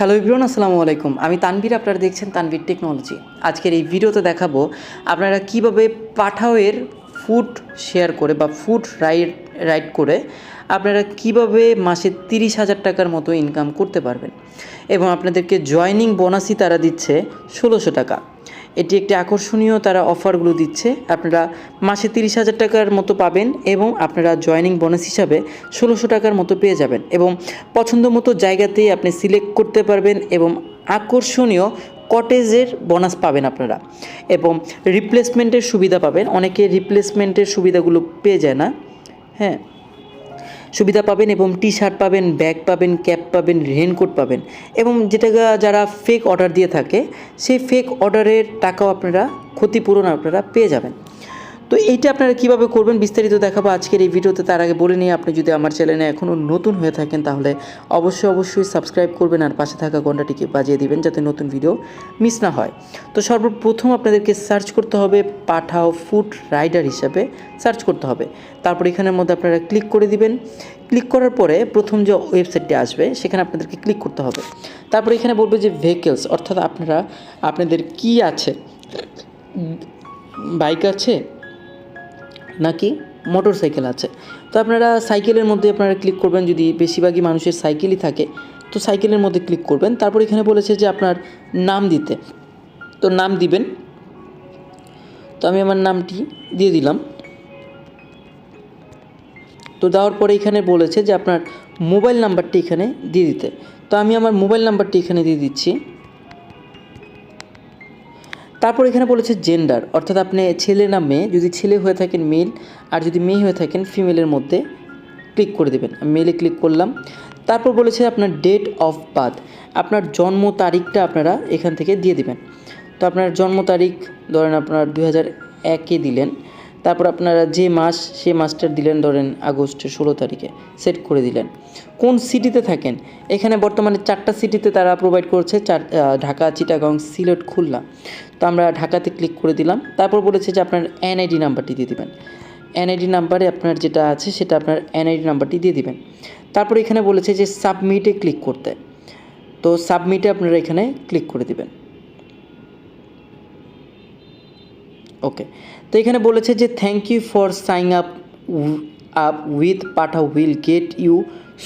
Hello ইব্রুন আসসালামু আলাইকুম। আমি তানভীর, আপনারা দেখছেন তানভীর টেকনোলজি আজকের এই ভিডিওতে দেখাবো আপনারা কীভাবে পাঠাওয়ের ফুড শেয়ার করে বা ফুড রাইড রাইড করে আপনারা কীভাবে মাসে তিরিশ হাজার টাকার মতো ইনকাম করতে পারবেন। এবং আপনাদেরকে জয়নিং বোনাসই তারা দিচ্ছে ষোলোশো টাকা। এটি একটি আকর্ষণীয় তারা অফারগুলো দিচ্ছে। আপনারা মাসে তিরিশ হাজার টাকার মতো পাবেন এবং আপনারা জয়নিং বোনাস হিসাবে ষোলোশো টাকার মতো পেয়ে যাবেন এবং পছন্দ মতো জায়গাতেই আপনি সিলেক্ট করতে পারবেন এবং আকর্ষণীয় কটেজের বোনাস পাবেন আপনারা এবং রিপ্লেসমেন্টের সুবিধা পাবেন। অনেকে রিপ্লেসমেন্টের সুবিধাগুলো পেয়ে যায় না। হ্যাঁ। সুবিধা পাবেন এবং টি শার্ট পাবেন, ব্যাগ পাবেন, ক্যাপ পাবেন, রেনকোট পাবেন এবং যেটা যারা ফেক অর্ডার দিয়ে থাকে, সেই ফেক অর্ডারের টাকাও আপনারা ক্ষতিপূরণ আপনারা পেয়ে যাবেন। তো এইটা আপনারা কীভাবে করবেন বিস্তারিত দেখাবো আজকের এই ভিডিওতে। তার আগে বলে নিয়ে আপনি যদি আমার চ্যানেলে এখনও নতুন হয়ে থাকেন, তাহলে অবশ্যই অবশ্যই সাবস্ক্রাইব করবেন আর পাশে থাকা ঘন্টাটিকে বাজিয়ে দিবেন যাতে নতুন ভিডিও মিস না হয়। তো সর্বপ্রথম আপনাদেরকে সার্চ করতে হবে পাঠাও ফুড রাইডার হিসাবে সার্চ করতে হবে। তারপর এখানের মধ্যে আপনারা ক্লিক করে দিবেন। ক্লিক করার পরে প্রথম যে ওয়েবসাইটটি আসবে, সেখানে আপনাদেরকে ক্লিক করতে হবে। তারপর এখানে বলবে যে ভেহিকেলস, অর্থাৎ আপনারা, আপনাদের কি আছে? বাইক আছে নাকি মোটর সাইকেল আছে। তো আপনারা সাইকেলের মধ্যে আপনারা ক্লিক করবেন, যদি বেশিরভাগই মানুষের সাইকেলই থাকে, তো সাইকেলের মধ্যে ক্লিক করবেন। তারপর এখানে বলেছে যে আপনার নাম দিতে। তো নাম দিবেন। তো আমি আমার নামটি দিয়ে দিলাম। তো দেওয়ার পরে এখানে বলেছে যে আপনার মোবাইল নাম্বারটি এখানে দিয়ে দিতে। তো আমি আমার মোবাইল নাম্বারটি এখানে দিয়ে দিচ্ছি। তারপর এখানে বলেছে জেন্ডার অর্থাৎ আপনি ছেলে না মেয়ে, যদি ছেলে হয়ে থাকেন মেল আর যদি মেয়ে হয়ে থাকেন ফিমেলের মধ্যে ক্লিক করে দেবেন। মেলে ক্লিক করলাম। তারপর বলেছে আপনার ডেট অফ বার্থ আপনার জন্ম তারিখটা আপনারা এখান থেকে দিয়ে দিবেন। তো আপনার জন্ম তারিখ, ধরেন আপনার দু হাজার একে দিলেন। তারপর আপনারা যে মাস সে মাসটা দিলেন ধরেন আগস্টের ষোলো তারিখে সেট করে দিলেন। কোন সিটিতে থাকেন? এখানে বর্তমানে চারটা সিটিতে তারা প্রোভাইড করছে, চার ঢাকা, চিটাগাং, সিলেট, খুলনা। তো আমরা ঢাকাতে ক্লিক করে দিলাম। তারপর বলেছে যে আপনার এনআইডি নাম্বারটি দিয়ে দেবেন। এনআইডি নাম্বারে আপনার যেটা আছে, সেটা আপনার এনআইডি নাম্বারটি দিয়ে দিবেন। তারপর এখানে বলেছে যে সাবমিটে ক্লিক করতে। তো সাবমিটে আপনারা এখানে ক্লিক করে দিবেন। ওকে তো এখানে বলেছে যে thank you for sign up up with Pathao will get you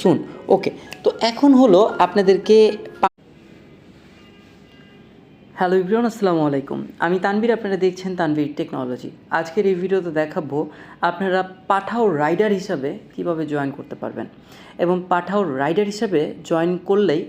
soon okay তো এখন হলো আপনাদেরকে হ্যালো ইব্রিয়ান আসসালামু আলাইকুম। আমি তানভীর, আপনারা দেখছেন তানভীর টেকনোলজি আজকের এই ভিডিওতে দেখাবো আপনারা পাঠাও রাইডার হিসাবে কীভাবে জয়েন করতে পারবেন। এবং পাঠাও রাইডার হিসাবে জয়েন করলেই